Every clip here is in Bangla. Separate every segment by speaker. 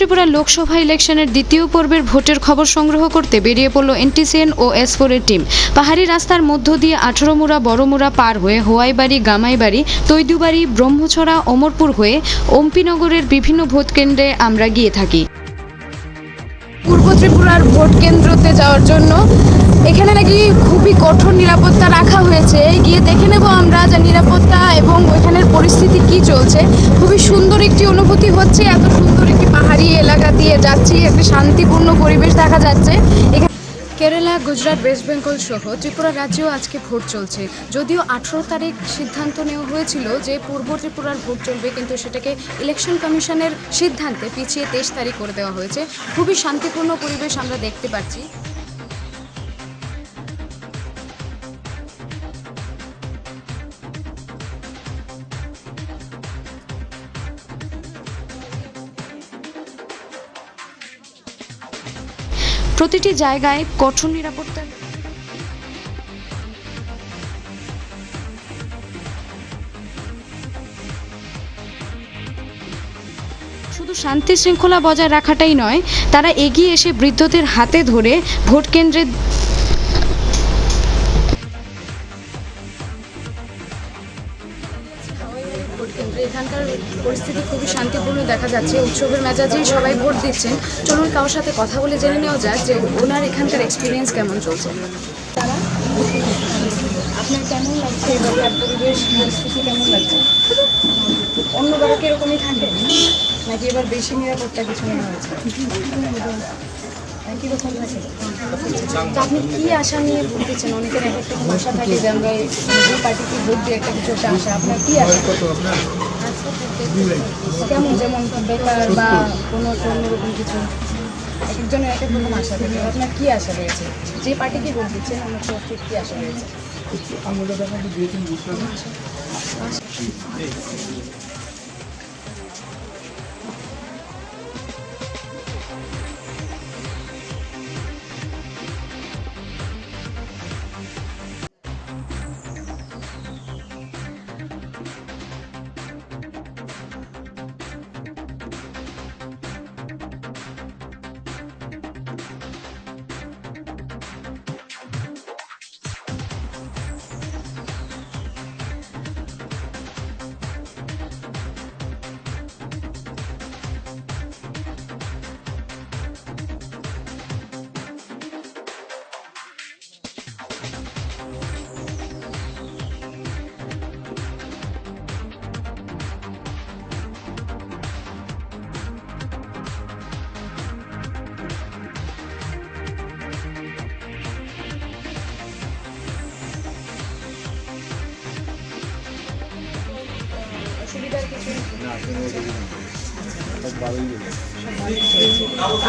Speaker 1: ত্রিপুরা লোকসভা ইলেকশনের দ্বিতীয় পর্বের ভোটের খবর সংগ্রহ করতে বেরিয়ে পড়ল এনটিসিএন ও এস ফোরের টিম। পাহাড়ি রাস্তার মধ্য দিয়ে আঠারো মুড়া বড়মুড়া পার হয়ে হোয়াইবাড়ি, গামাইবাড়ি, তৈদুবাড়ি, ব্রহ্মছড়া, অমরপুর হয়ে ওম্পিনগরের বিভিন্ন ভোটকেন্দ্রে আমরা গিয়ে থাকি।
Speaker 2: ত্রিপুরার ভোট কেন্দ্রতে যাওয়ার জন্য। এখানে নাকি খুবই কঠোর নিরাপত্তা রাখা হয়েছে। গিয়ে দেখে নেব আমরা যে নিরাপত্তা এবং ওইখানের পরিস্থিতি কি চলছে। খুবই সুন্দর একটি অনুভূতি হচ্ছে, এত সুন্দর একটি পাহাড়ি এলাকা দিয়ে যাচ্ছি, একটি শান্তিপূর্ণ পরিবেশ দেখা যাচ্ছে। এখানে কেরালা, গুজরাট, ওয়েস্ট বেঙ্গল সহ ত্রিপুরা রাজ্যেও আজকে ভোট চলছে। যদিও আঠেরো তারিখ সিদ্ধান্ত নেওয়া হয়েছিল যে পূর্ব ত্রিপুরার ভোট চলবে, কিন্তু সেটাকে ইলেকশন কমিশনের সিদ্ধান্তে পিছিয়ে তেইশ তারিখ করে দেওয়া হয়েছে। খুবই শান্তিপূর্ণ পরিবেশ আমরা দেখতে পাচ্ছি।
Speaker 1: প্রতিটি জায়গায় কঠোর নিরাপত্তা শুধু শান্তি শৃঙ্খলা বজায় রাখাটাই নয়, তারা এগিয়ে এসে বৃদ্ধদের হাতে ধরে ভোট কেন্দ্রে
Speaker 2: এখানকার পরিস্থিতি খুবই শান্তিপূর্ণ দেখা যাচ্ছে উৎসবের মেজাজেই সবাই ভোট দিচ্ছেন। চলুন কারোর সাথে কথা বলে জেনে নেওয়া যাক যে ওনার এখানকার এক্সপিরিয়েন্স কেমন চলছে। আপনার কেমন লাগছে? এবারে পরিবেশ পরিস্থিতি কেমন লাগছে? এরকমই থাকে। নাকি এবার বেশি নিরাপত্তা কিছু নেওয়া হয়েছে আপনি কি আশা নিয়ে ভোট দিচ্ছেন? অনেকের এক একটা আশা থাকে যে আমরা পার্টিকে ভোট দিয়ে একটা কিছু একটা আশা। আপনার কি আশা? কেমন যেমন বেকার বা কোনো অন্যরকম কিছু। একজনের এক এক রকম আশা থাকে। আপনার কি আশা রয়েছে? যে পার্টিকে ভোট দিচ্ছেন আমার ঠিক কি আশা রয়েছে?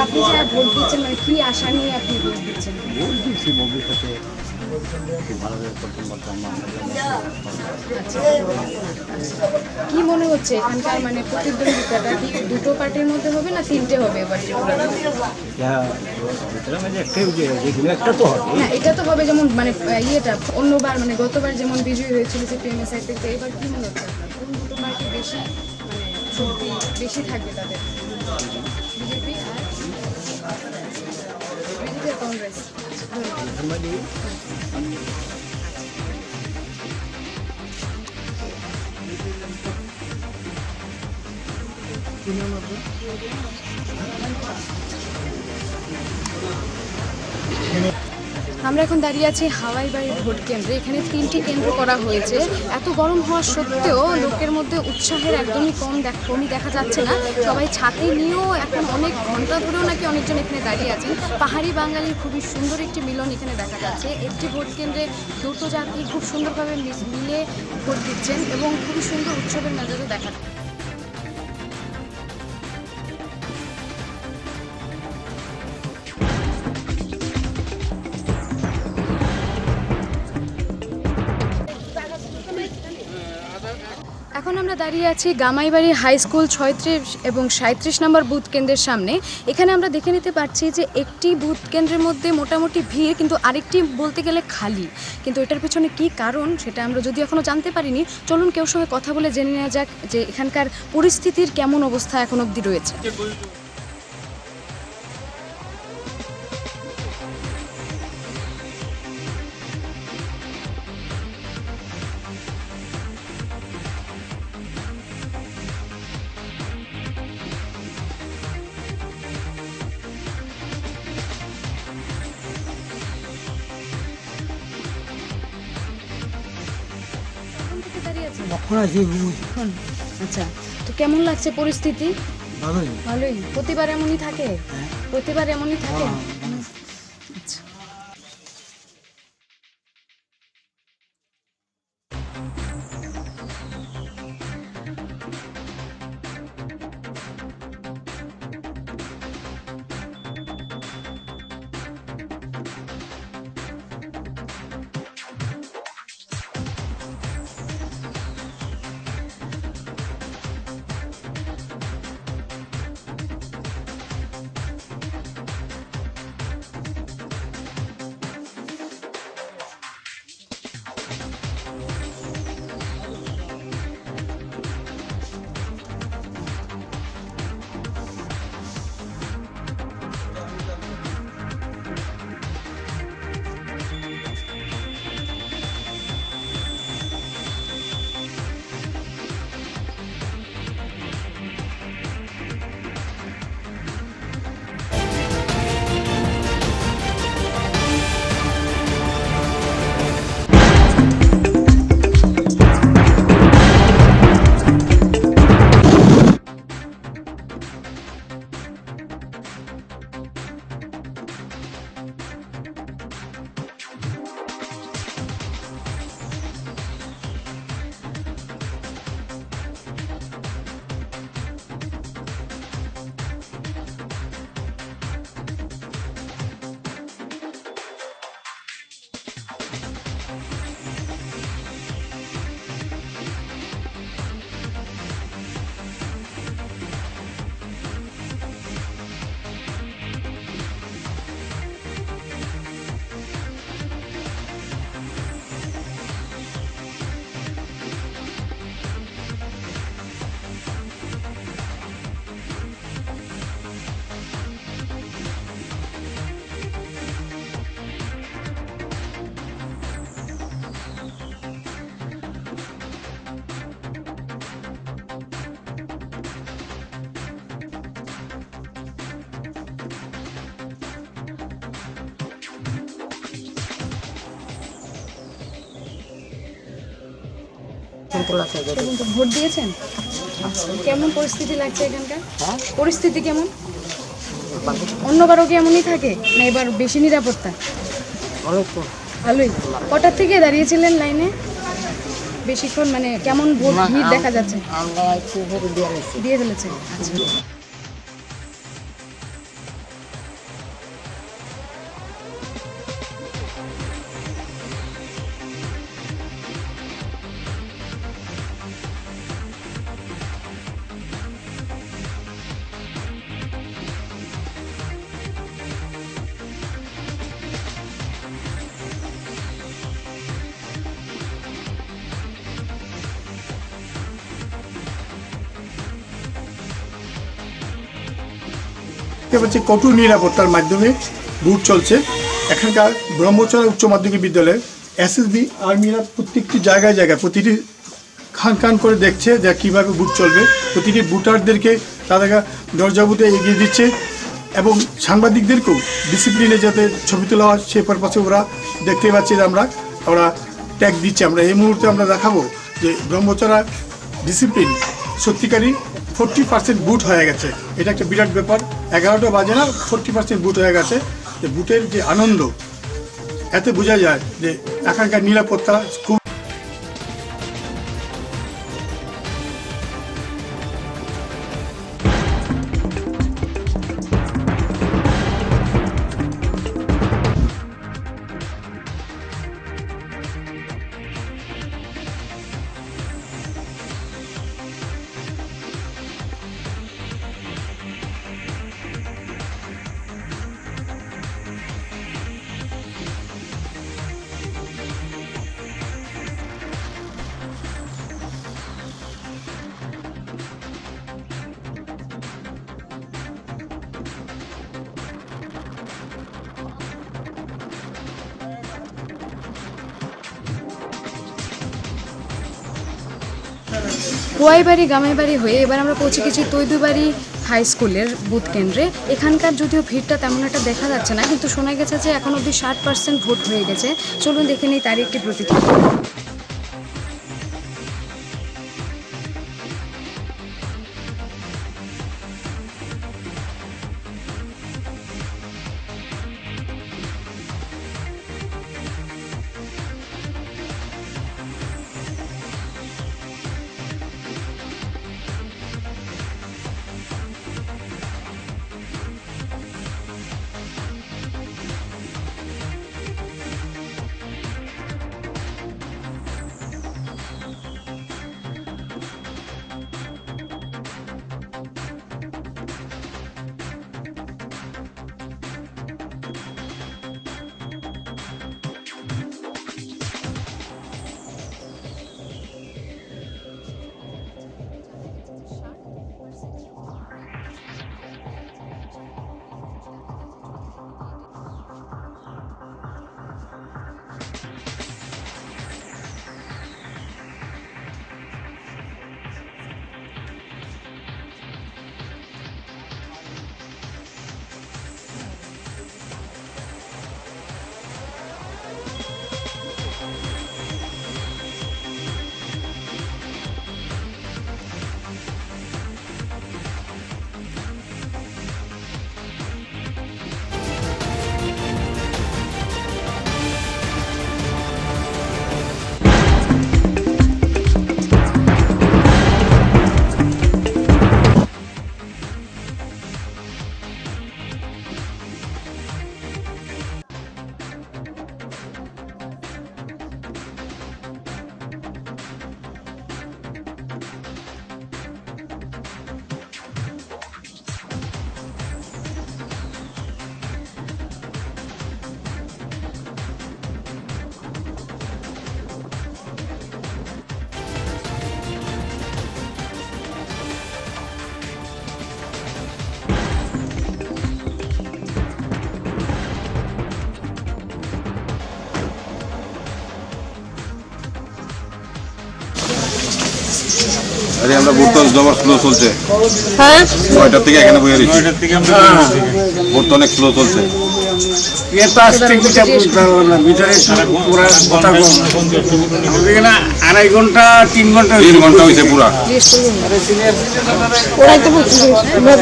Speaker 2: আপনি ভোট দিচ্ছেন মানে কি আশা নিয়ে আপনি ভোট দিচ্ছেন? মনে হচ্ছে এখানকার মানে প্রতিদ্বন্দ্বিতাটা? কি দুটো পার্টির মধ্যে হবে না তিনটে হবে এবার?
Speaker 3: যে তো
Speaker 2: এটা তো হবে যেমন মানে ইয়েটা, অন্যবার মানে গতবার যেমন বিজয়ী হয়েছিল সিপিএমের সাইড থেকে এবার কি মনে হচ্ছে? বেশি মানে শক্তি বেশি থাকবে তাদের বিজেপি আর কংগ্রেস। আমরা এখন দাঁড়িয়ে আছি হাওয়াই বাড়ির ভোট কেন্দ্রে। এখানে তিনটি কেন্দ্র করা হয়েছে। এত গরম হওয়া সত্ত্বেও লোকের মধ্যে উৎসাহের একদমই কম কমই দেখা যাচ্ছে না। সবাই ছাতে নিয়েও এখন অনেক ঘণ্টা ধরেও নাকি অনেকজন এখানে দাঁড়িয়ে আছেন। পাহাড়ি বাঙালির খুবই সুন্দর একটি মিলন এখানে দেখা যাচ্ছে। একটি ভোট কেন্দ্রে দুটো জাতি খুব সুন্দরভাবে মিলে ভোট দিচ্ছেন এবং খুবই সুন্দর উৎসবের মেজাজও দেখা যাচ্ছে। দাঁড়িয়ে আছি গামাইবাড়ি হাই স্কুল ছয়ত্রিশ এবং সাঁত্রিশ নম্বর বুথ কেন্দ্রের সামনে। এখানে আমরা দেখে নিতে পারছি যে একটি বুথ কেন্দ্রের মধ্যে মোটামুটি ভিড়, কিন্তু আরেকটি বলতে গেলে খালি। কিন্তু এটার পেছনে কি কারণ সেটা আমরা যদি এখনও জানতে পারিনি, চলুন কেউ সঙ্গে কথা বলে জেনে নেওয়া যাক যে এখানকার পরিস্থিতির কেমন অবস্থা এখন অবধি রয়েছে। আচ্ছা তো কেমন লাগছে পরিস্থিতি?
Speaker 4: ভালোই।
Speaker 2: ভালোই। প্রতিবার এমনই থাকে? প্রতিবার এমনই থাকে? ভোট দিয়েছেন? আচ্ছা কেমন পরিস্থিতি লাগছে এখানকার? পরিস্থিতি কেমন? অন্যবারও কি এমনই থাকে? না এবার বেশি নিরাপত্তা? ভালোই। কটার থেকে দাঁড়িয়েছিলেন লাইনে? বেশিক্ষণ মানে কেমন ভোট ভিড় দেখা যাচ্ছে?
Speaker 4: দিয়ে
Speaker 2: ফেলেছে
Speaker 5: পাচ্ছি কঠোর নিরাপত্তার মাধ্যমে বুট চলছে। এখানকার ব্রহ্মচর্য উচ্চ মাধ্যমিক বিদ্যালয়ে এসএসবি আর্মিরা প্রত্যেকটি জায়গায় জায়গায় প্রতিটি খান খান করে দেখছে যে কীভাবে বুট চলবে। প্রতিটি বুটারদেরকে তাদেরকে দরজাবুতে এগিয়ে দিচ্ছে এবং সাংবাদিকদেরকেও ডিসিপ্লিনে যাতে ছবি তোলা হয় সে পারপাসে ওরা দেখতে পাচ্ছি যে আমরা, ওরা ট্যাগ দিচ্ছে। আমরা এই মুহূর্তে আমরা দেখাবো যে ব্রহ্মচরা ডিসিপ্লিন সত্যিকারই ফোরটি পার্সেন্ট বুট হয়ে গেছে। এটা একটা বিরাট ব্যাপার। এগারোটা বাজে না, ফোরটি পার্সেন্ট বুট হয়ে গেছে। যে বুটের যে আনন্দ, এতে বোঝা যায় যে এখানকার নিরাপত্তা খুব
Speaker 2: হোয়াইবাড়ি গামাইবাড়ি হয়ে এবার আমরা পৌঁছে গেছি তৈদুবাড়ি হাই স্কুলের বুথ কেন্দ্রে। এখানকার যদিও ভিড়টা তেমন একটা দেখা যাচ্ছে না, কিন্তু শোনা গেছে যে এখন অবধি ষাট পার্সেন্ট ভোট হয়ে গেছে। চলুন দেখে নিই তারই একটি প্রতিক্রিয়া।
Speaker 6: আরে আমরা বর্তমান জবর স্লো চলছে।
Speaker 2: হ্যাঁ?
Speaker 6: নয়টার থেকে এখানে বয়ে রয়েছি ভোট তো অনেক স্লো চলছে।
Speaker 3: আড়াই ঘণ্টা তিন ঘণ্টা
Speaker 6: তিন ঘণ্টা হয়েছে পুরা।
Speaker 2: ওরাই তো বলছে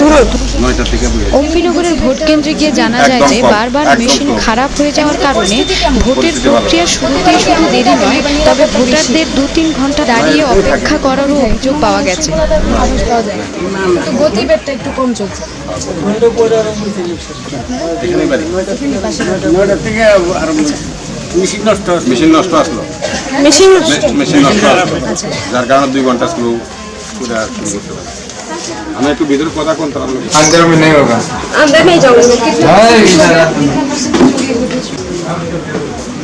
Speaker 2: ধরো
Speaker 6: নয়টার থেকে বয়ে
Speaker 1: অম্পিনগরের ভোট কেন্দ্রে গিয়ে জানা যায় যে বারবার মেশিন খারাপ হয়ে যাওয়ার কারণে ভোটের প্রক্রিয়া শুরুতেই শুধু দেরি নয় তবে ভোটারদের দু তিন ঘণ্টা দাঁড়িয়ে অপেক্ষা করারও অভিযোগ পাওয়া গেছে।
Speaker 2: গতিবেগটা একটু কম চলছে।
Speaker 3: নয়টার থেকে আরম্ভ মেশিন নষ্ট হচ্ছে
Speaker 6: মেশিন নষ্ট আসলো
Speaker 2: মেশিন
Speaker 6: মে- মেশিন নষ্ট আসলো যার কারণে দুই ঘন্টা স্লো পুরা শুরু করতে পারি আমি একটু ভিতরে কথা কোন তার
Speaker 7: अंदर में नहीं होगा
Speaker 2: আমরা নেই যাবো
Speaker 7: है इधर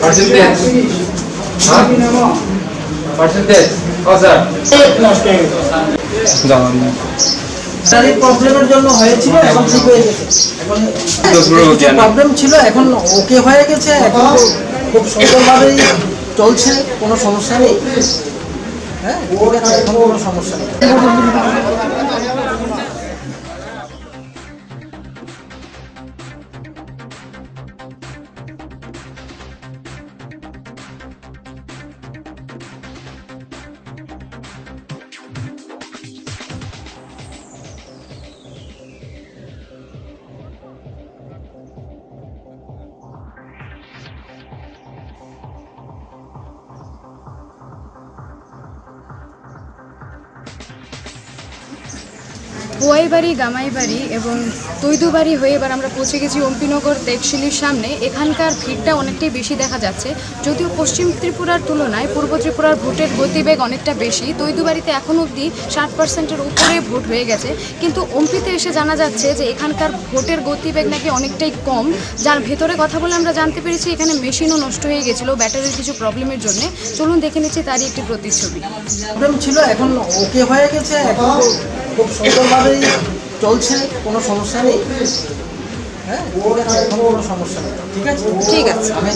Speaker 7: परसेंटेज हाँ परसेंटेज हाँ सर
Speaker 8: শারীরিক প্রবলেমের জন্য হয়েছিল এখন ঠিক হয়ে গেছে। প্রবলেম ছিল এখন ওকে হয়ে গেছে এখন খুব সুন্দরভাবেই চলছে কোনো সমস্যা নেই। হ্যাঁ এখন কোনো সমস্যা নেই।
Speaker 2: হোয়াইবাড়ি গামাইবাড়ি এবং তৈদু বাড়ি হয়ে এবার আমরা পৌঁছে গেছি অম্পিনগর তেকশিলির সামনে। এখানকার ভিড়টা অনেকটাই বেশি দেখা যাচ্ছে। যদিও পশ্চিম ত্রিপুরার তুলনায় পূর্ব ত্রিপুরার ভোটের গতিবেগ অনেকটা বেশি। তৈদু বাড়িতে এখন অবধি ষাট পার্সেন্টের উপরে ভোট হয়ে গেছে। কিন্তু অম্পিতে এসে জানা যাচ্ছে যে এখানকার ভোটের গতিবেগ নাকি অনেকটাই কম। যার ভেতরে কথা বলে আমরা জানতে পেরেছি, এখানে মেশিনও নষ্ট হয়ে গেছিল ব্যাটারির কিছু প্রবলেমের জন্য। চলুন দেখে নিচ্ছি তারই একটি প্রতিচ্ছবি।
Speaker 8: ছিল, এখন ওকে হয়ে গেছে, এখন খুব সুন্দরভাবেই চলছে কোনো সমস্যা নেই। হ্যাঁ ঠিক কোনো সমস্যা নেই। ঠিক আছে?
Speaker 2: ঠিক আছে।
Speaker 8: আমি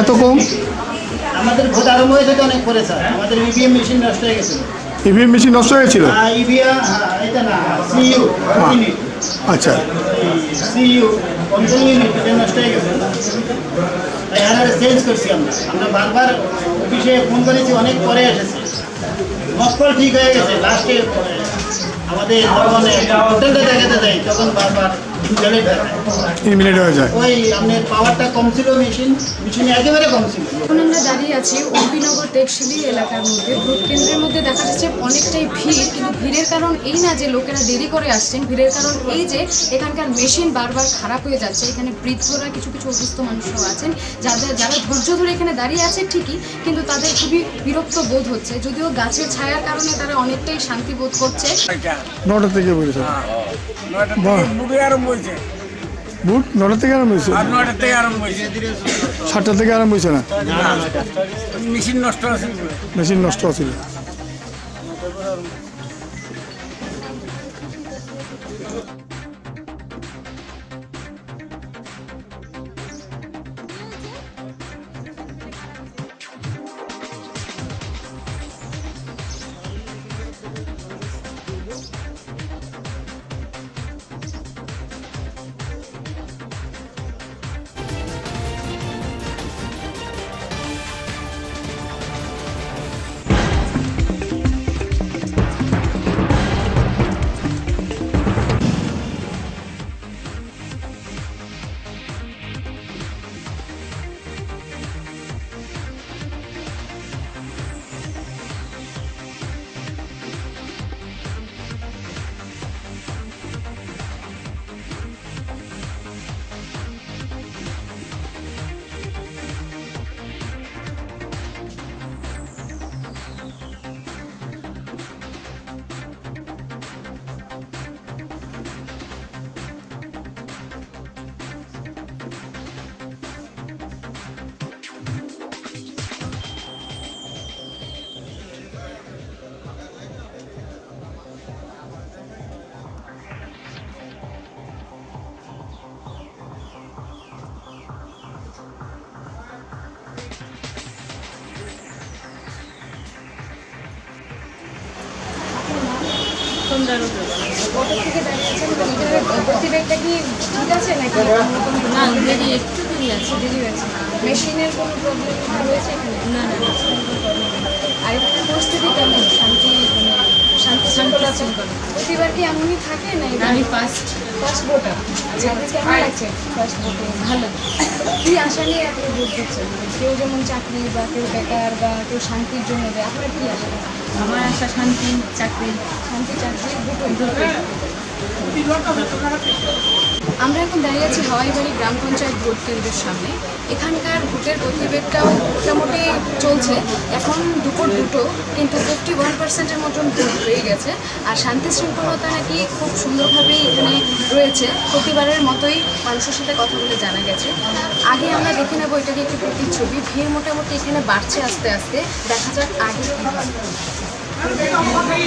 Speaker 5: এত কম?
Speaker 9: আমাদের ভোট আরম্ভ হয়েছে তো অনেক পরে স্যার। আমাদের ইভিএম মেশিন নষ্ট হয়ে গেছিল
Speaker 5: ইভিএম মেশিন নষ্ট হয়েছিল?
Speaker 9: ইভিএম এটা না সিইউ ইউনিট
Speaker 5: আচ্ছা।
Speaker 9: সিইউ কন্ট্রোল ইউনিট এটা নষ্ট হয়ে গেছে। তাই আর চেঞ্জ করছি আমরা। আমরা বারবার অফিসে ফোন করেছি অনেক পরে এসেছে। ঠিক হয়ে গেছে লাস্টে আমাদের যখন হোটেলটা দেখাতে দেয় তখন বারবার জলে দেখায়
Speaker 5: হয়ে যায়।
Speaker 9: ওই আপনার পাওয়ারটা কম ছিল মেশিন মেশিন একেবারে কম ছিল।
Speaker 2: এখন আমরা দাঁড়িয়ে আছি অম্বিনগর টেকশিলি এলাকার মধ্যে। ভোট কেন্দ্রের মধ্যে দেখা যাচ্ছে অনেকটাই ভিড় কিন্তু ভিড়ের কারণ এই না যে লোকেরা দেরি করে আসছেন ভিড়ের কারণ এই যে এখানকার মেশিন বারবার খারাপ হয়ে যাচ্ছে। এখানে বৃদ্ধরা কিছু কিছু অসুস্থ মানুষও আছেন। যাদের যারা ধৈর্য ধরে এখানে দাঁড়িয়ে আছে ঠিকই কিন্তু তাদের খুবই বিরক্ত বোধ হচ্ছে। যদিও গাছের ছায়ার কারণে তারা অনেকটাই শান্তি বোধ করছে।
Speaker 5: নটা থেকে
Speaker 3: বুটে আরম্ভ হয়েছে।
Speaker 5: বুট নটা থেকে আরম্ভ হয়েছে?
Speaker 3: আর নয়টার থেকে আরম্ভ হয়েছে।
Speaker 5: সাতটা থেকে আরম্ভ হয়েছে না?
Speaker 3: মেশিন নষ্ট আছে
Speaker 5: মেশিন নষ্ট আছিল
Speaker 2: কি ঠিক আছে নাকি আছে মেশিনের কোনো শান্তি শান্তি প্রতিবার কি এমনই থাকে না কেমন ভালো কি আশা নিয়ে আপনি কেউ যেমন চাকরি বা কেউ বেকার বা কেউ শান্তির জন্য আপনার কি আশা আমার আশা, শান্তি, চাকরি। শান্তি চাকরি আমরা এখন দাঁড়িয়ে আছি হাওয়াইবাড়ি গ্রাম পঞ্চায়েত ভোট কেন্দ্রের সামনে। এখানকার ভোটের গতিবেগটাও মোটামুটি চলছে। এখন দুপুর দুটো, কিন্তু ফিফটি ওয়ান পার্সেন্টের মতন ভোট হয়ে গেছে। আর শান্তি শৃঙ্খলতা নাকি খুব সুন্দরভাবেই এখানে রয়েছে। প্রতিবারের মতোই মানুষের সাথে কথা বলে জানা গেছে। আগে আমরা দেখে নেব এটাকে একটি প্রতিচ্ছবি। ভিড় মোটামুটি এখানে বাড়ছে আস্তে আস্তে। দেখা যাক আগে কী হয়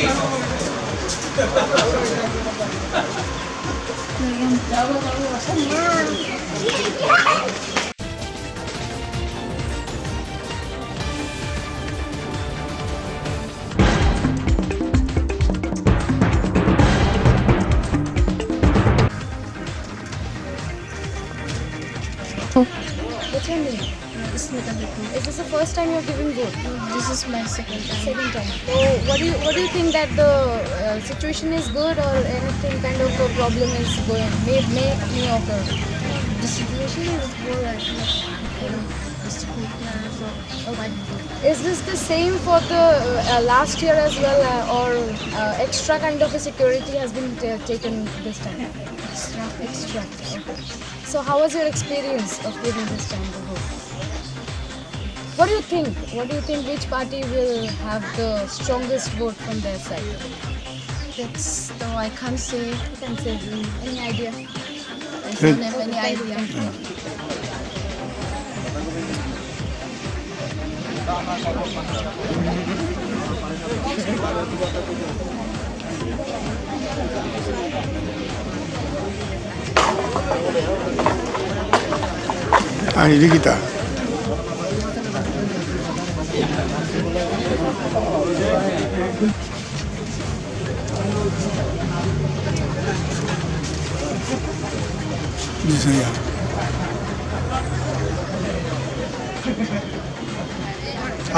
Speaker 2: What's Is this the first time you're giving vote? This is my second time. Second time. So what do you what do you think that the uh, situation is good or anything kind of a problem is going may may may occur? The situation is good. I Is this the same for the uh, uh, last year as well, uh, or uh, extra kind of a security has been taken this time? Extra. Extra. Okay. So how was your experience of giving this time? What do you think? What do you think? Which party will have the strongest vote from their side? That's no, I can't say. I can't say any idea. I hmm. don't have any idea.
Speaker 5: Ah, Nikita. জি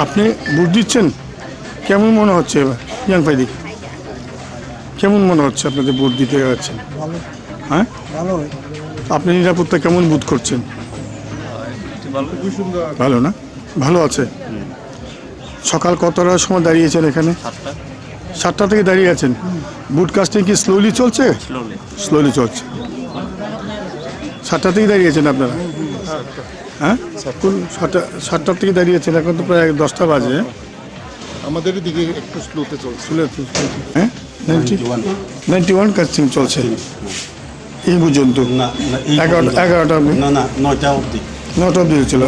Speaker 5: আপনি ভোট দিচ্ছেন? কেমন মনে হচ্ছে এবার? ইয়াং ফাইদি কেমন মনে হচ্ছে আপনাদের ভোট দিতে যাচ্ছেন? হ্যাঁ?
Speaker 8: ভালো
Speaker 5: আপনি নিরাপত্তা কেমন বোধ করছেন? ভালো না? ভালো আছে? সকাল কতটার সময় দাঁড়িয়েছেন এখানে? সাতটা। থেকে দাঁড়িয়ে আছেন। বুট কাস্টিং কি স্লোলি চলছে? স্লোলি চলছে। সাতটা থেকে দাঁড়িয়েছেন আপনারা? হ্যাঁ? কোন সাতটা সাতটার থেকে দাঁড়িয়েছেন এখন তো প্রায় দশটা বাজে।
Speaker 10: আমাদের দিকে একটু স্লোতে চলছে।
Speaker 5: হ্যাঁ? নাইনটি নাইনটি ওয়ান কাস্টিং চলছে। এই পর্যন্ত।
Speaker 10: না না
Speaker 5: এগারোটা এগারোটা অবধি।
Speaker 10: না না নয়টা অবধি।
Speaker 5: নটা অবধি ছিল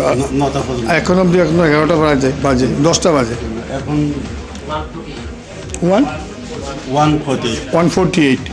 Speaker 5: এখন অবধি এখন এগারোটা বাজে বাজে দশটা বাজে।
Speaker 10: এখন
Speaker 5: one
Speaker 10: one forty
Speaker 5: one forty eight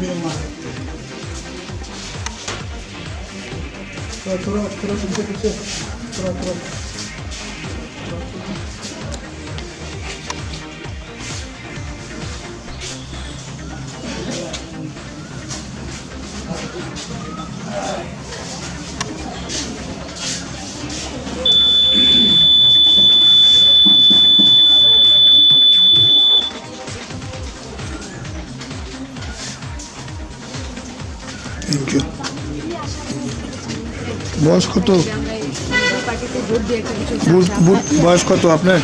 Speaker 10: 見え
Speaker 5: ますトラトラ
Speaker 10: トラトラトラトラトラ。
Speaker 5: বয়স কত? বয়স কত আপনার?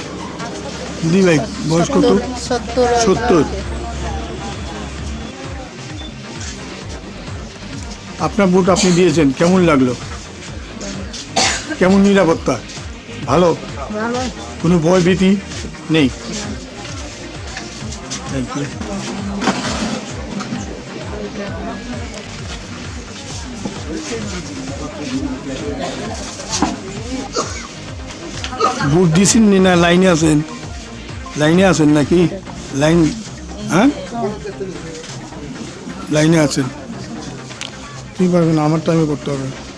Speaker 5: দিদি ভাই বয়স কত? সত্তর আপনার বুট আপনি দিয়েছেন কেমন লাগল? কেমন নিরাপত্তা? ভালো? কোনো ভয় ভীতি নেই? থ্যাংক ইউ বুট দিছেন নি না, লাইনে আছেন। লাইনে আছেন নাকি? লাইন হ্যাঁ? লাইনে আছেন। তুই পারবেন? আমার টাইমে করতে হবে।